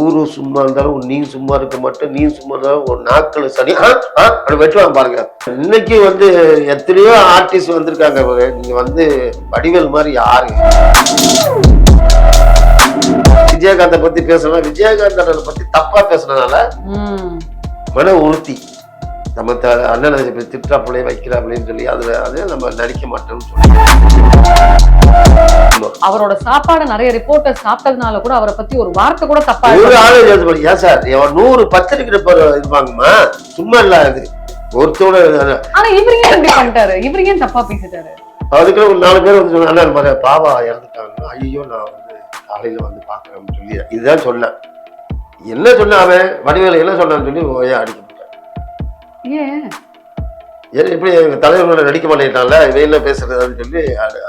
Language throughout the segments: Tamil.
ஊரு சும்மா இருந்தாலும் நீ சும்மா இருக்க மாட்டேன் நீ சும்மா இருந்தாலும் ஒரு நாட்கள் சனி அப்படி வெட்டுவாங்க பாருங்க இன்னைக்கு வந்து எத்தனையோ ஆர்டிஸ்ட் வந்திருக்காங்க. நீங்க வந்து வடிவேல் மாதிரி யாரு விஜயகாந்தை பத்தி பேசலாம் விஜயகாந்த் பத்தி தப்பா பேசுனதுனால. மன உறுத்தி நம்ம அண்ணனை இப்படி திட்டாப்புலே வைக்கிறாப்புலேன்னு சொல்லி அதுல அது நம்ம நடிக்க மாட்டோம்னு சொல்லி. அவரோட சாப்பாடு நிறைய ரிப்போர்ட்டர் சாப்பிட்டதுனால கூட அவரை பத்தி ஒரு வார்த்தை கூட தப்பா ஒரு. ஆளு எழுத. ஏன் சார்? நூறு பத்திரிக்கை இருப்பாங்கம்மா சும்மா இல்ல அது. ஒருத்தோட ஆனா இவரு ஏன் இப்படி பண்ணிட்டாரு? இவரு ஏன் தப்பா பேசிட்டாரு? அதுக்குள்ள ஒரு நாலு பேர் வந்து சொன்னாங்க பாவா இறந்துட்டாங்க. ஐயோ நான் வந்து காலையில வந்து பாக்குறேன்னு சொல்லி. இதுதான் சொன்னேன். என்ன சொன்ன அவன்? வடிவேல என்ன சொன்னான்னு சொல்லி ஓயா அடிக்க ஏன்? ஏன்னா இப்படி எங்க தலைவரோட நடிக்க மாட்டேன்ட்டான்ல இவன் என்ன பேசுறதுன்னு சொல்லி அடி-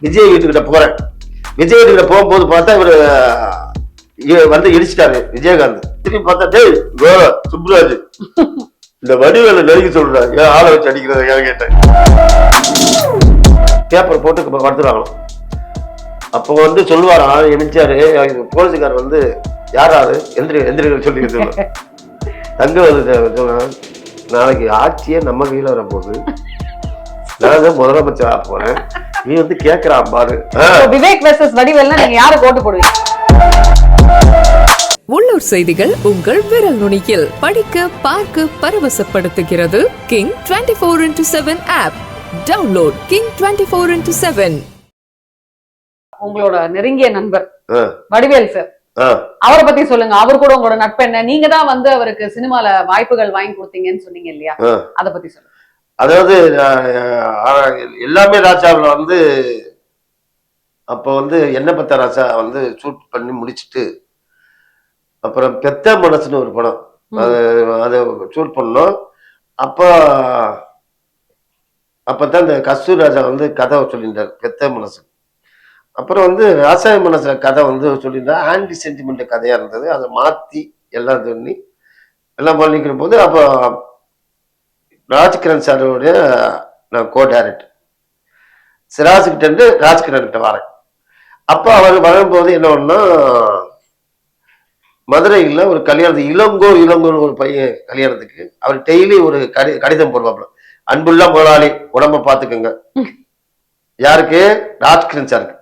விஜய் வீட்டுக்கிட்ட போறேன். விஜய் வீட்டுக்கிட்ட போகும்போது பார்த்தா இவரு இ- வந்து இடிச்சிட்டாரு விஜயகாந்த். திரும்பி பார்த்தா டேய் கோ சுப்ராஜ். இந்த வடிவேல நெருங்கி சொல்றாரு ஏன் ஆளை வச்சு அடிக்கிறத ஏன் கேட்டேன். பேப்பர் போட்டு படுத்துறாங்களோ அப்போ வந்து சொல்லுவாராம் எமிச்சாரு போலீஸுக்கார் வந்து யாராரு எந்திரி எந்திரிகள் சொல்லி தங்க நாளைக்கு ஆட்சியே நம்ம கையில வர போகுது நான் தான் போறேன். நீ வந்து கேக்குறான் பாரு. விவேக் வெர்சஸ் வடிவேல்னா நீங்க யாரை ஓட்டு போடுவீங்க? உள்ளூர் செய்திகள் உங்கள் விரல் நுனியில். படிக்க பார்க்க பரவசப்படுத்துகிறது King twenty four into seven app download King twenty four into seven உங்களோட நெருங்கிய நண்பர் வடிவேல் சார். அவரை பத்தி சொல்லுங்க. அவர் கூட உங்களோட நட்பு என்ன? நீங்க தான் வந்து அவருக்கு சினிமால வாய்ப்புகள் வாங்கி கொடுத்தீங்கன்னு சொன்னீங்க இல்லையா. அத பத்தி சொல்லுங்க. அதாவது எல்லாமே ராஜாவில் வந்து அப்போ வந்து என்ன பத்த ராஜா வந்து ஷூட் பண்ணி முடிச்சிட்டு அப்புறம் பெத்த மனசுன்னு ஒரு படம். அது அதை ஷூட் பண்ணோம். அப்போ அப்பதான் இந்த கஸ்தூர் ராஜா வந்து கதை சொல்லியிருந்தார் பெத்த மனசு அப்புறம் வந்து ராசாய மனசுல கதை வந்து சொல்லியிருந்தார் ஆன்டி சென்டிமெண்ட் கதையா இருந்தது. அதை மாத்தி எல்லாம் சொல்லி எல்லாம் பண்ணிக்கிற போது அப்போ ராஜ்கிரண் சாரோடைய நான் கோ டைரக்டர் சிராஜ்கிட்ட இருந்து ராஜ்கிரண் கிட்ட வரேன். அப்போ அவர் வரும்போது என்ன ஒண்ணா மதுரையில் ஒரு கல்யாணத்துக்கு இளங்கோ இளங்கோன்னு ஒரு பையன் கல்யாணத்துக்கு அவர் டெய்லி ஒரு கடி கடிதம் போடுவாப்புல. அன்புள்ள முதலாளி உடம்ப பார்த்துக்கோங்க. யாருக்கு? ராஜ்கிரண் சாருக்கு.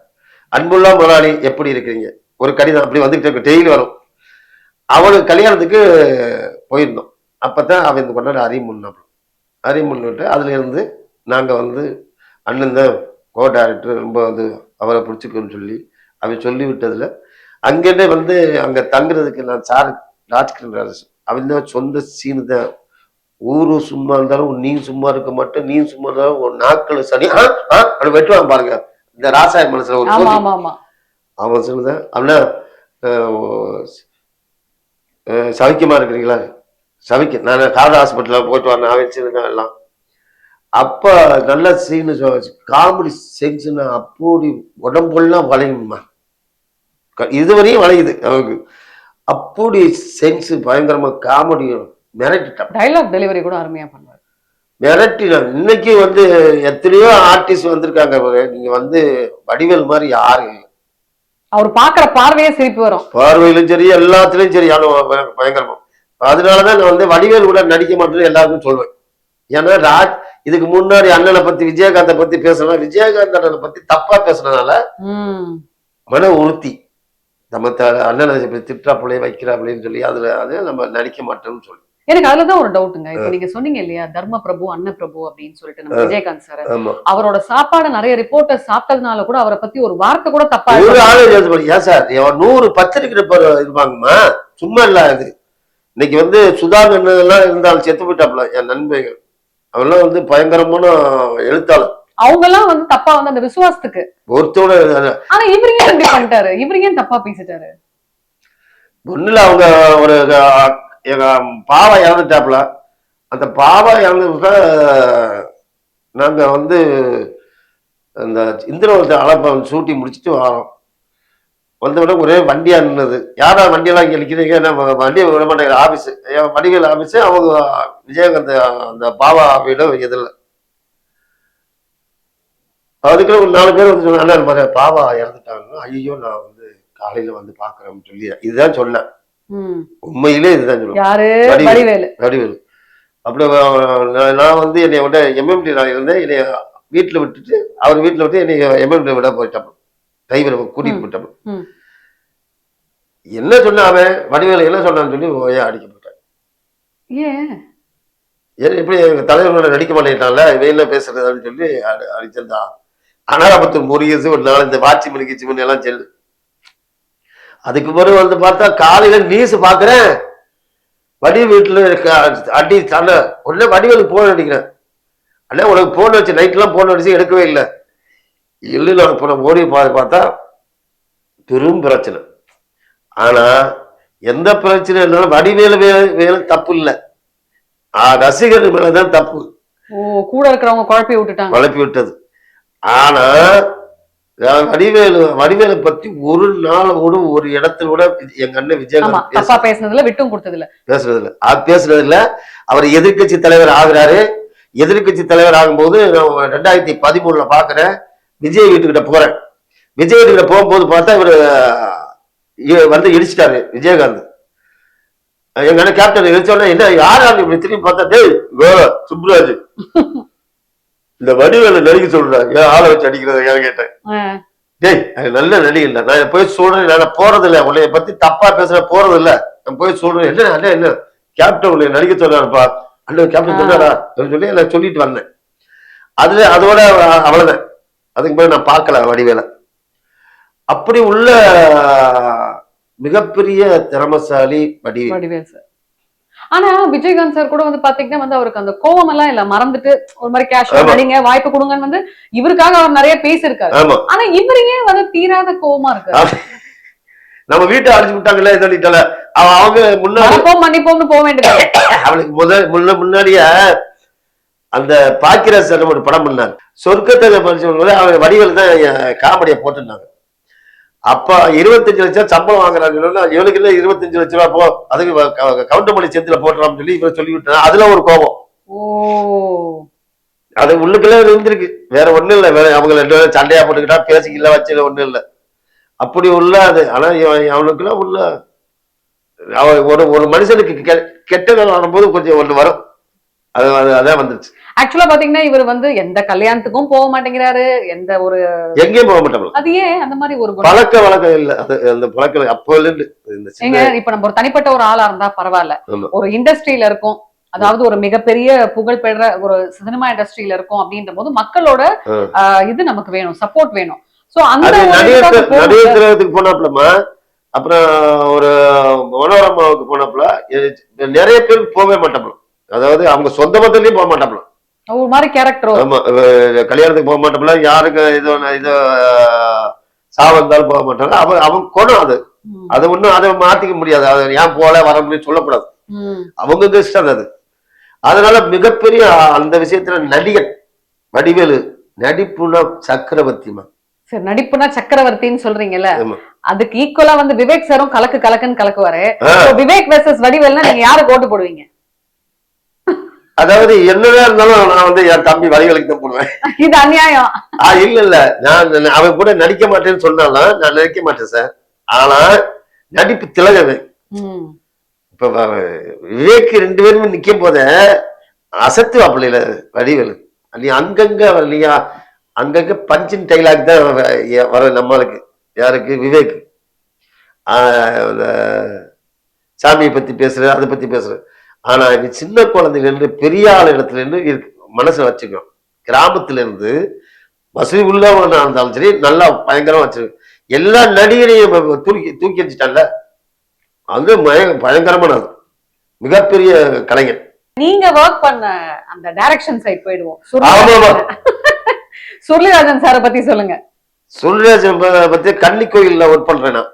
அன்புள்ள முதலாளி எப்படி இருக்கிறீங்க? ஒரு கடிதம் அப்படி வந்துக்கிட்டு டெய்லி வரும். அவளுக்கு கல்யாணத்துக்கு போயிருந்தோம். அப்பதான் அவன் இந்த கொண்டாடி அறிமுன்னாப்புல அறிமுன்னுட்டு அதுல இருந்து நாங்க வந்து அண்ணன் தான் கோ டைரக்டர் ரொம்ப வந்து அவரை பிடிச்சிக்கணும்னு சொல்லி அவன் சொல்லி விட்டதுல அங்கேயே வந்து அங்க தங்குறதுக்கு நான் சார் ராஜ்கிரண் ராஜ் அவன் தான் சொந்த சீனு தான். ஊரு சும்மா இருந்தாலும் நீ சும்மா இருக்க மாட்டேன் நீ சும்மா இருந்தாலும் ஒரு நாட்கள் சனி அப்படி வெட்டுவான் பாருங்க. இந்த ராசாய மனசுல ஒரு அவன் சொல்லுதான் அண்ணா சவிக்கமா இருக்கிறீங்களா? சவிக்க நான் கார்டு ஹாஸ்பிட்டலில் போயிட்டு வரேன் அவன் வச்சிருக்கேன் எல்லாம். அப்ப நல்ல சீனு காமெடி சென்ஸ்னா அப்படி உடம்புலாம் வளையுமா இதுவரையும் வளையுது அவனுக்கு அப்படி சென்ஸ் பயங்கரமா காமெடி மிரட்டிட்டான் டைலாக் டெலிவரி கூட அருமையா பண்ணுவாரு. மிரட்டினான் இன்னைக்கு வந்து எத்தனையோ ஆர்டிஸ்ட் வந்திருக்காங்க. நீங்க வந்து வடிவேல் மாதிரி யாரு? இல்லை அவர் பாக்குற பார்வையே சிரிப்பு வரும். பார்வையிலும் சரி எல்லாத்துலயும் சரி பயங்கரமா. அதனாலதான் நான் வந்து வடிவேல் கூட நடிக்க மாட்டேன்னு எல்லாருக்கும் சொல்லுவேன் ஏன்னா ராஜ் இதுக்கு முன்னாடி அண்ணனை பத்தி விஜயகாந்தை பத்தி பேசலாம் விஜயகாந்த் அண்ணனை பத்தி தப்பா பேசுனதுனால மன உறுத்தி. நம்ம அண்ணனை இப்படி திட்டாப்புலே வைக்கிறாப்புலேன்னு சொல்லி அதுல அது நம்ம நடிக்க மாட்டோம்னு சொல்லி. எனக்கு அதுலதான் ஒரு டவுட்டுங்க. இப்ப நீங்க சொன்னீங்க இல்லையா தர்ம பிரபு அன்ன பிரபு அப்படின்னு சொல்லிட்டு நம்ம. விஜயகாந்த் சார். அவரோட சாப்பாடு நிறைய ரிப்போர்ட்டர் சாப்பிட்டதுனால கூட அவரை பத்தி ஒரு வார்த்தை கூட தப்பா. ஏன் சார் நூறு பத்திரிக்கை இருப்பாங்கம்மா சும்மா இல்ல அது. இன்னைக்கு வந்து சுதாகர் எல்லாம் இருந்தாலும் செத்து போயிட்டாப்புல என் நண்பர்கள். அவெல்லாம் வந்து பயங்கரமான எழுத்தாளர். அவங்க எல்லாம் வந்து தப்பா வந்து அந்த விசுவாசத்துக்கு. ஒருத்தோட ஆனா இவரு ஏன் இப்படி பண்ணிட்டாரு? இவரு ஏன் தப்பா பேசிட்டாரு? ஒண்ணுல அவங்க ஒரு எங்கள் எங்க பாவா இறந்துட்டாப்புல. அந்த பாவா இறந்துட்ட நாங்கள் வந்து அந்த இந்திரவத்தை அளப்ப சூட்டி முடிச்சுட்டு வரோம். வந்த உடனே ஒரே வண்டியாக நின்னது. யாரா வண்டியெல்லாம் இங்கே நிற்கிறீங்க நம்ம வண்டி விட மாட்டேங்கிற ஆஃபீஸு என் வண்டிகள் ஆஃபீஸு அவங்க விஜயகாந்த் அந்த பாவா வீடு எதிரில் அதுக்குள்ள ஒரு நாலு பேர் வந்து சொன்னாங்க "அண்ணா, இந்த பாவா இறந்துட்டாங்க ஐயோ நான் வந்து காலையில் வந்து பார்க்குறேன் சொல்லி இதுதான் சொன்னேன். உண்மையிலே இதுதான் சொல்லுவேன் வடிவேலு. வடிவேலு. அப்படி நான் வந்து என்னை விட எம்எம்டி நான் இருந்தேன். என்னை வீட்டுல விட்டுட்டு அவர் வீட்டுல விட்டு என்னை எம்எம்டி விட போயிட்டான். டிரைவரை கூட்டிட்டு. போயிட்டான். என்ன சொன்னான் அவன்? வடிவேலு என்ன சொன்னான்னு சொல்லி ஓயா அடிக்க போயிட்டான். ஏன்? இப்படி எங்க தலைவரோட நடிக்க மாட்டேங்கிட்டான்ல இவன் என்ன பேசுறது அப்படின்னு சொல்லி அடி- அடிச்சிருந்தா அனாரபத்து முருகேசு ஒரு நாலு இந்த வாட்சி மணி கிச்சி மணி எல்லாம் செல்லு. அதுக்கு பிறகு வந்து பார்த்தா காலையில நியூஸ் பாக்குறேன். வடி வீட்டுல இருக்க அடி சண்டை உடனே வடிவேலுக்கு போன் அடிக்கிறேன். அண்ணே உனக்கு போன் வச்சு நைட்லாம் போன் அடிச்சு எடுக்கவே இல்லை. இல்லை நான் அப்புறம் ஓடி பார்த்து பெரும் பிரச்சனை. ஆனா எந்த பிரச்சனை இருந்தாலும் வடிவேலு வேலு தப்பு இல்லை. ரசிகர் மேலதான் தப்பு. கூட இருக்கிறவங்க குழப்பி விட்டுட்டாங்க. குழப்பி விட்டது. ஆனா வடிவேலு வடிவேலை பத்தி ஒரு நாள் கூட ஒரு இடத்துல கூட எங்க அண்ணன் விஜயகாந்த் தப்பா பேசுனதுல விட்டும் கொடுத்தது இல்ல பேசுறது இல்ல அது பேசுறது இல்ல அவர் எதிர்க்கட்சி தலைவர் ஆகுறாரு. எதிர்க்கட்சி தலைவர் ஆகும்போது நான் ரெண்டாயிரத்தி பதிமூணுல பாக்குறேன். விஜய் வீட்டுக்கிட்ட போறேன். விஜய் வீட்டுக்கிட்ட போகும்போது பார்த்தா இவர் வந்து இடிச்சிட்டாரு விஜயகாந்த். எங்க அண்ணன் கேப்டன் இடிச்சோடனே என்ன யாரா இப்படி திரும்பி பார்த்தா டேய் சுப்ராஜ். இந்த வடிவேல நடிக்க சொல்றாரு ஏன் ஆளை வச்சு அடிக்கிறத ஏன் கேட்டேன். டேய் அது நல்ல நடிகை இல்ல நான் போய் சொல்றேன். நான் போறது இல்ல. உன்னைய பத்தி தப்பா பேசுற போறது இல்ல. நான் போய் சொல்றேன். என்ன அண்ணா என்ன? கேப்டன் உன்னை நடிக்க சொல்றாருப்பா அண்ணன் கேப்டன் சொன்னாரா? சொல்லி நான் சொல்லிட்டு வந்தேன். அதுல அதோட அவ்வளவுதான். அதுக்கு மேல நான் பார்க்கல வடிவேல. அப்படி உள்ள மிகப்பெரிய திறமசாலி வடி வடிவேல் சார். ஆனா விஜயகாந்த் சார் கூட வந்து பாத்தீங்கன்னா வந்து அவருக்கு அந்த கோவம் எல்லாம் இல்ல. மறந்துட்டு ஒரு மாதிரி கேஷுவல் ஆமா. நடிங்க வாய்ப்பு கொடுங்கன்னு வந்து இவருக்காக அவர் நிறைய பேசியிருக்காரு. ஆமா. ஆனா இவரு ஏன் வந்து தீராத கோவமா இருக்காரு. நம்ம வீட்டை அடிச்சு விட்டாங்கல்ல சொல்லிட்டால அவங்க முன்னாடி மன்னிப்போம்னு போக வேண்டியது அவளுக்கு முதல் முன்ன முன்னாடியே அந்த பாக்கியராஜ் சார் ஒரு படம் பண்ணாங்க சொர்க்கத்தை படிச்சவங்க அவன் வடிவேல் தான் காமெடியை போட்டிருந்தாங்க. அப்ப இருபத்தஞ்சு லட்சம் சம்பளம் வாங்குறாங்க இவனுக்கு இல்ல இருபத்தஞ்சு லட்ச ரூபா போ அதுக்கு கவுண்டமணி செத்துல போட்டுறான்னு சொல்லி இவன் சொல்லி விட்டான் அதுல ஒரு கோபம். ஓ. அது உள்ளுக்குள்ள இருந்திருக்கு. வேற ஒண்ணும் இல்ல. வேற அவங்க ரெண்டு பேரும் சண்டையா போட்டுக்கிட்டா பேசிக்கல வச்சல ஒண்ணும் இல்ல. அப்படி உள்ள அது. ஆனா அவனுக்குள்ள உள்ள ஒரு ஒரு மனுஷனுக்கு கெட்ட நேரம் வரும்போது கொஞ்சம் ஒண்ணு வரும். அது அது- அதான் வந்துருச்சு. ஆக்சுவலா பாத்தீங்கன்னா இவர் வந்து எந்த கல்யாணத்துக்கும் போக மாட்டேங்கிறாரு. எந்த ஒரு எங்கேயும் போக மாட்டோம் அது ஏன் அந்த மாதிரி ஒரு பழக்க வழக்கம் இல்ல. அந்த பழக்கம் அப்போ ஏங்க இப்ப நம்ம ஒரு தனிப்பட்ட ஒரு ஆளா இருந்தா பரவாயில்ல. ஒரு இண்டஸ்ட்ரியில இருக்கும். அதாவது ஒரு மிகப்பெரிய புகழ் பெற்ற ஒரு சினிமா இண்டஸ்ட்ரியில இருக்கும் அப்படின்ற போது மக்களோட இது நமக்கு வேணும். சப்போர்ட் வேணும். சோ அந்த. திலகத்துக்கு போனாப்புலமா அப்புறம் ஒரு மனோரமாவுக்கு போனாப்புல நிறைய பேருக்கு போகவே மாட்டாப்புல அதாவது அவங்க சொந்த பந்தத்துலயும் போக மாட்டாப்புல ஒரு மாதிரி கேரக்டரோ ஆமா கல்யாணத்துக்கு போக மாட்டாப்புல யாருக்கு இது இது சாவு வந்தாலும் போக மாட்டாங்க. அவன் அவன் குணம் அது. அது ஒண்ணும் அதை மாத்திக்க முடியாது. அதை ஏன் போல வர முடியும் சொல்லக்கூடாது. அவங்க இஷ்டம் அது அதனால மிகப்பெரிய அந்த விஷயத்துல நடிகன் வடிவேலு நடிப்புனா சக்கரவர்த்திமா சரி நடிப்புனா சக்கரவர்த்தின்னு சொல்றீங்கல்ல. அதுக்கு ஈக்குவலா வந்து விவேக் சாரும் கலக்கு கலக்குன்னு கலக்குவாரு. விவேக் வெர்சஸ் வடிவேல்னா நீங்க யாருக்கு ஓட்டு போடுவீங்க? அதாவது என்னதான் இருந்தாலும் நான் வந்து என் தம்பி வடிவேலுக்கு தான் போடுவேன். இது அநியாயம். ஆ இல்ல இல்ல. நான் அவன் கூட நடிக்க மாட்டேன்னு சொன்னாலும் நான் நடிக்க மாட்டேன் சார். ஆனா நடிப்பு திலகவே. இப்ப விவேக் ரெண்டு பேருமே நிக்கும் போதே அசத்து வாப்பிள்ளையில வடிவேலு. நீ அங்கங்க இல்லையா அங்கங்க பஞ்சின் டைலாக் தான் வர நம்மளுக்கு. யாருக்கு? விவேக் சாமியை பத்தி பேசுற அதை பத்தி பேசுற. ஆனா இது சின்ன குழந்தையில இருந்து பெரிய ஆள் இடத்துல இருந்து இருக்கு மனசுல வச்சுக்கோ. கிராமத்துல இருந்து வசதி உள்ளவனா இருந்தாலும் சரி நல்லா பயங்கரமா வச்சிருக்கு எல்லா நடிகரையும் தூக்கி தூக்கி வச்சுட்டான்ல அங்க மய- பயங்கரமானது மிகப்பெரிய கலைஞர். நீங்க ஒர்க் பண்ண அந்த டைரக்ஷன் சைட் போயிடுவோம். சுருளிராஜன் சார பத்தி சொல்லுங்க. சுல்ராஜ் பத்தி கன்னி கோயில்ல ஒர்க் பண்றேன் நான்.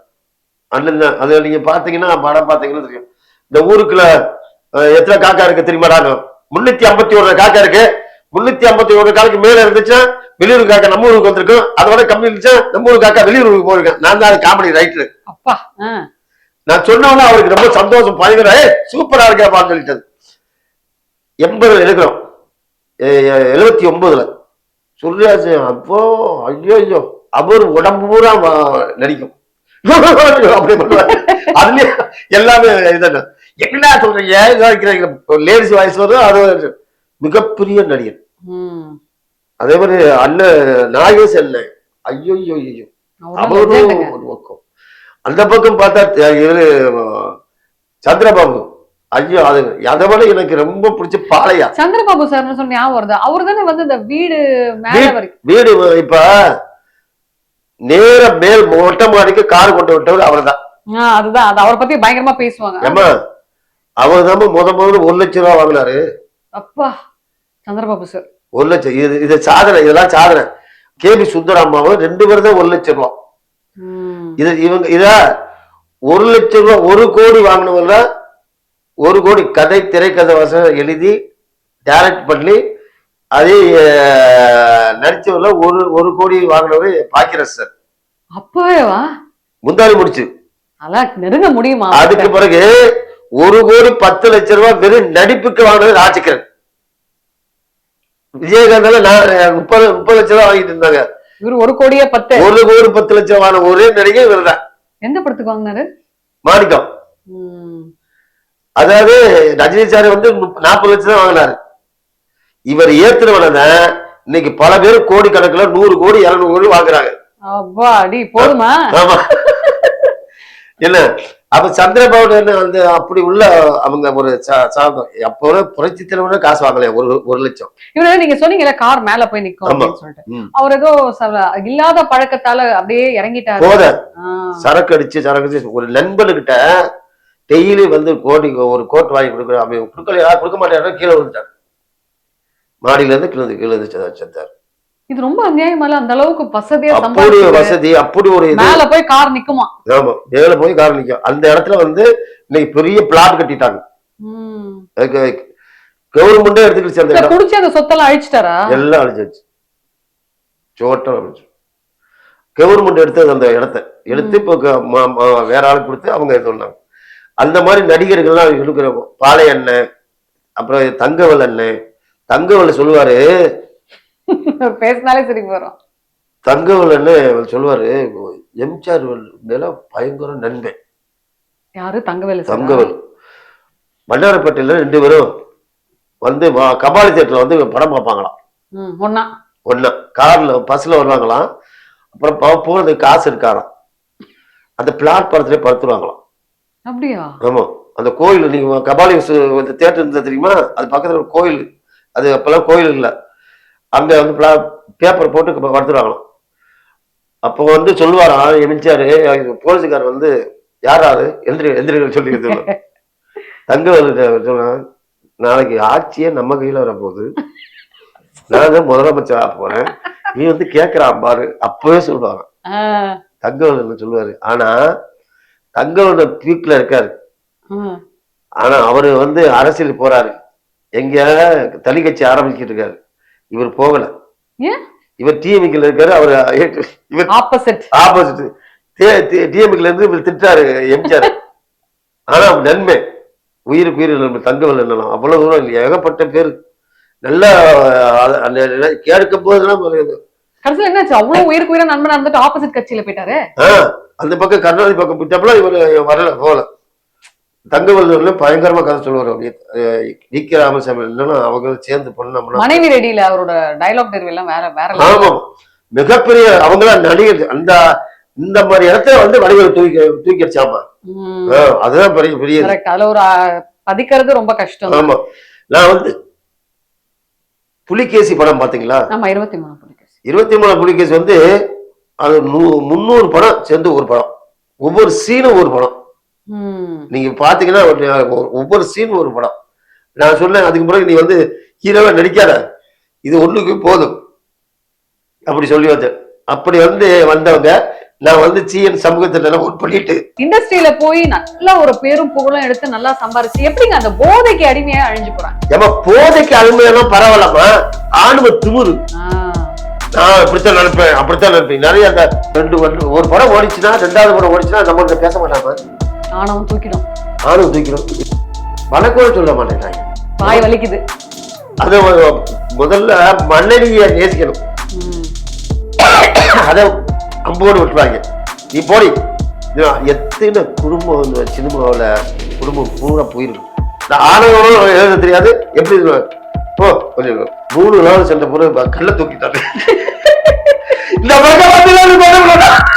அண்ணன் தான் அது நீங்க பாத்தீங்கன்னா படம் பாத்தீங்கன்னா தெரியும். இந்த ஊருக்குள்ள எத்தனை காக்கா இருக்கு தெரியுமாடா? முன்னூத்தி ஐம்பத்தி ஒரு காக்கா இருக்கு. முன்னூத்தி ஐம்பத்தி ஒரு காலுக்கு மேல இருந்துச்சுன்னா வெளியூர் காக்கா நம்ம ஊருக்கு வந்திருக்கும். அதோட கம்மி இருந்துச்சா நம்ம ஊர் காக்கா வெளியூருக்கு போயிருக்கேன். நான் தான் அது காமெடி ரைட்டர் அப்பா. நான் சொன்னோன்னா அவருக்கு ரொம்ப சந்தோஷம். பயங்கர ஏய் சூப்பரா இருக்கேப்பான்னு சொல்லிட்டது. எண்பது எடுக்கிறோம். எழுபத்தி ஒன்பதுல. சொல்லியாச்சு அப்போ ஐயோ ஐயோ அவர் உடம்பு பூரா நடிக்கும். அப்படி பண்ணுவாரு. அதுலயே எல்லாமே இதான என்ன சொல்றீங்க? லேடிஸ் வாய்ஸ் வரும் அது மிகப்பெரிய நடிகர். அதே மாதிரி அண்ணன் நாகேஷ் அண்ணன். ஐயோ ஐயோ ஐயோ அவரும். ஒரு பக்கம். அந்த பக்கம் பார்த்தா இவரு சந்திரபாபு. ஐயோ அது அதை விட எனக்கு ரொம்ப பிடிச்ச பாளையா சந்திரபாபு சார்னு சொல்லி ஞாபகம் வருது. அவர் தானே வந்து இந்த வீடு வீடு இப்ப நேர மேல் மொட்டை மாடிக்கு கார் கொண்டு விட்டவர் அவர்தான். அதுதான். அது அவரை பத்தி பயங்கரமா பேசுவாங்க. அவர் தான் முத முதல்ல ஒரு லட்சம் ரூபா வாங்கினாரு. அப்பா சந்திரபாபு சார். ஒரு லட்சம். இது இது சாதனை இதெல்லாம் சாதனை. கேபி சுந்தராமாவும் ரெண்டு பேரும் தான் ஒரு லட்சம் ரூபா. இது இவங்க இத ஒரு லட்சம் ரூபா ஒரு கோடி வாங்கினவங்க ஒரு கோடி கதை திரைக்கதை வசனம் எழுதி டைரக்ட் பண்ணி அதே நடிச்சவர்ல ஒரு ஒரு கோடி வாங்கினவர் பாக்கியராஜ் சார். அப்பவேவா முந்தாரி முடிச்சு. நெருங்க முடியுமா? அதுக்கு பிறகு ஒரு கோடி பத்து லட்சம் ரூபாய் வெறும் நடிப்புக்கு வாங்கினது ராஜகிரண். விஜயகாந்தால முப்பது முப்பது லட்சம் ரூபாய் வாங்கிட்டு இருந்தாங்க. இவர் ஒரு கோடியே பத்து. ஒரு கோடி பத்து லட்சம் வாங்கின ஒரே நடிகை இவர் தான். எந்த படத்துக்கு வாங்கினாரு? மாணிக்கம். அதாவது ரஜினி சார் வந்து நாற்பது லட்சம் தான் வாங்கினாரு. இவர் ஏத்துனவன இன்னைக்கு பல பேர் கோடி கணக்குல நூறு கோடி இருநூறு கோடி வாங்குறாங்க. அப்பா அடி போதுமா? ஆமா. என்ன? அப்ப சந்திரபாபு என்ன வந்து அப்படி உள்ள அவங்க ஒரு சாதம் அப்போ புரட்சி தலைவன காசு வாங்கலையா? ஒரு ஒரு லட்சம். இவரு நீங்க சொன்னீங்கல்ல கார் மேல போய் நிக்கும் சொல்லிட்டு. அவர் ஏதோ இல்லாத பழக்கத்தால அப்படியே இறங்கிட்டாரு. போத. சரக்கு அடிச்சு சரக்கு அடிச்சு ஒரு நண்பனுக்கிட்ட டெய்லி வந்து கோடி ஒரு கோட் வாங்கி கொடுக்குற அவன் கொடுக்கலையா? கொடுக்க மாட்டேன் கீழே விழுந்துட்டார். மாடியில இருந்து கீழே கீழே செத்தார் இது ரொம்ப அநியாயமால அந்த அளவுக்கு வசதியா அப்படி சம்பாதிச்சு வசதி அப்படி ஒரு மேல போய் கார் நிக்குமா? ஆமா மேல போய் கார் நிக்கும். அந்த இடத்துல வந்து இன்னைக்கு பெரிய பிளாட் கட்டிட்டாங்க. கவர்மெண்டே எடுத்துக்கிச்சு அந்த இடம். குடிச்சு அந்த சொத்தெல்லாம் அழிச்சிட்டாரா? எல்லாம் அழிஞ்சாச்சு சோட்டம் அழிஞ்சு கவர்மெண்ட் எடுத்தது அந்த இடத்த. எடுத்து இப்போ வேற ஆளுக்கு கொடுத்து அவங்க பண்ணாங்க அந்த மாதிரி நடிகர்கள்லாம் இருக்கிற பாலை அண்ணன் அப்புறம் தங்கவல் அண்ணன் தங்கவல் சொல்லுவாரு பேசினாலே சரி வரும். தங்கவல் அண்ணன் சொல்லுவாரு எம்ஜிஆர் மேல பயங்கர நண்பன் யாரு? தங்கவேலு? தங்கவல். மன்னார்பேட்டையில ரெண்டு பேரும் வந்து கபாலி தேட்டர்ல வந்து படம் பார்ப்பாங்களாம். ஒண்ணா. ஒண்ணு. கார்ல பஸ்ல வருவாங்களாம். அப்புறம் போ- போறதுக்கு காசு இருக்காராம். அந்த பிளாட்பாரத்திலே படுத்துருவாங்களாம். அப்படியா? ஆமா. அந்த கோயில் நீங்க கபாலி தேட்டர் இருந்தது தெரியுமா? அது பக்கத்துல ஒரு கோயில். அது அப்பெல்லாம் கோயில் இல்ல. அங்க வந்து பேப்பர் போட்டு படுத்துருவாங்களாம் அப்போ வந்து சொல்லுவாராம் எமிச்சாரு போலீஸுக்கார் வந்து யாராரு எந்திரி எந்திரிகள் சொல்லி தங்க சொன்னா நாளைக்கு ஆட்சியே நம்ம கையில வரப்போகுது. நான் தான் முதலமைச்சர் ஆக போறேன். நீ வந்து கேக்குறான் பாரு. அப்பவே சொல்லுவாங்க. ஆ, தங்கவன் சொல்லுவாரு. ஆனா தங்கவன பீக்ல இருக்காரு. ஆனா அவரு வந்து அரசியல் போறாரு. எங்க தனி கட்சி ஆரம்பிச்சிட்டு இருக்காரு. இவர் போகல? இவர் டிஎம்கில இருக்காரு அவர் இவர் ஆப்போசிட் ஆப்போசிட் டிஎம்கில இருந்து இவர் திட்டாரு எம்ஜிஆர் ஆனா நன்மை. உயிருக்கு உயிர் நம்ம தங்கவல் என்னலாம் அவ்வளவு தூரம் இல்லையா. ஏகப்பட்ட பேர். நல்லா அந்த கேட்கும் போதெல்லாம் கடைசியில என்னாச்சு? அவ்வளவு உயிருக்கு உயிரா நண்பனா இருந்துட்டு ஆப்போசிட் கட்சியில போயிட்டாரு? ஆஹ் அந்த பக்கம் கருணாநிதி பக்கம் போயிட்டப்பலாம் இவர் வரல போகல. தங்கவல்ல பயங்கரமா கதை சொல்லுவார் அப்படியே டி. கே. ராமசாமி இல்லைன்னா அவங்க சேர்ந்து பண்ணோம்னா மனைவி ரெடியில அவரோட டயலாக் டெரிவி எல்லாம் வேற வேற. ஆமா. மிகப்பெரிய அவங்களாம் நடிகர் அந்த இந்த மாதிரி இடத்துல வந்து வடிவில் தூக்கி தூக்கி அடிச்சாமா ம், ஆஹ் அதுதான் பெரிய பெரிய. அதுல ஒரு பதிக்கிறது ரொம்ப கஷ்டம். ஆமா. நான் வந்து புலிகேசி படம் பாத்தீங்களா? ஆமா இருபத்தி மூணு புலிகேசி. இருபத்தி மூணு புலிகேசி வந்து அது முந்நூறு படம் சேர்ந்து ஒரு படம். ஒவ்வொரு சீனும் ஒரு படம். நீங்க பாத்தீங்கன்னா ஒவ்வொரு சீன் ஒரு படம். நான் சொன்னேன் அதுக்கு பிறகு நீ வந்து ஹீரோவா நடிக்காத. இது ஒண்ணுக்கு போதும். அப்படி சொல்லி வந்தேன். அப்படி வந்து வந்தவங்க நான் வந்து சிஎன் சமூகத்துல ஒர்க் பண்ணிட்டு. இண்டஸ்ட்ரியில போய் நல்ல ஒரு பேரும் புகழும் எடுத்து நல்லா சம்பாரிச்சு எப்படிங்க அந்த போதைக்கு அடிமையா அழிஞ்சு போறாங்க? ஏமா போதைக்கு அருமையெல்லாம் பரவாயில்லமா ஆணுவ திமுரு. நான் இப்படித்தான் நினைப்பேன் அப்படித்தான் நினைப்பேன். நிறைய அந்த ரெண்டு ஒரு படம் ஓடிச்சுன்னா ரெண்டாவது படம் ஓடிச்சுன்னா நம்மள்ட்ட பேச மாட்டாம ஆணவம் தூக்கிடும் ஆணுவ தூக்கிறோம் வணக்கம் சொல்ல மாட்டேங்கிறாங்க வாய் வலிக்குது. அது முதல்ல மன்னனிய நேசிக்கணும். அதை அம்போடு விட்டுருவாங்க. நீ போடி. எத்தனை குடும்பம் வந்து சினிமாவில் குடும்பம் பூரா போயிருக்கு. நான் ஆணவங்களும் எழுத தெரியாது. எப்படி? ஓ கொஞ்சம் மூணு நாள் சென்ற பிறகு கல்ல தூக்கிட்டாங்க இந்த பக்கம்.